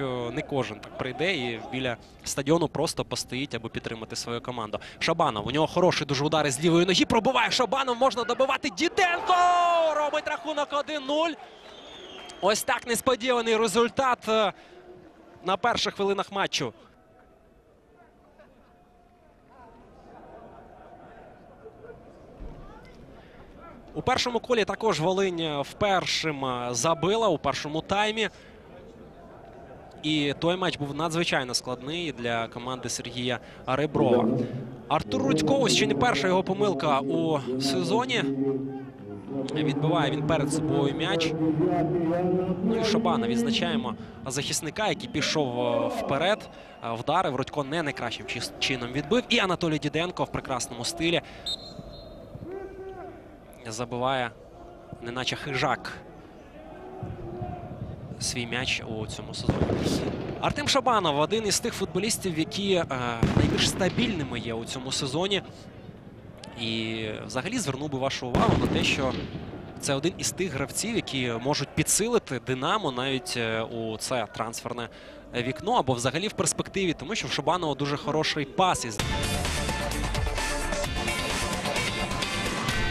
що не кожен так прийде і біля стадіону просто постоїть, аби підтримати свою команду. Шабанов. У нього хороший дуже удар з лівої ноги. Пробиває Шабанов. Можна добивати. Діденко робить рахунок 1-0. Ось так несподіваний результат е, на перших хвилинах матчу. У першому колі також Волинь е, впершим е, забила у першому таймі. І той матч був надзвичайно складний для команди Сергія Реброва. Артур Рудько, ось ще не перша його помилка у сезоні. Відбиває він перед собою м'яч. Ну і Шабана відзначаємо захисника, який пішов е, вперед. Е, Вдарив. Рудько не найкращим чином відбив. І Анатолій Діденко в прекрасному стилі забиває, неначе хижак свій м'яч у цьому сезоні. Артем Шабанов один із тих футболістів, які е, найбільш стабільними є у цьому сезоні. І взагалі звернув би вашу увагу на те, що це один із тих гравців, які можуть підсилити Динамо навіть е, у це трансферне вікно або взагалі в перспективі, тому що в Шабанова дуже хороший пас із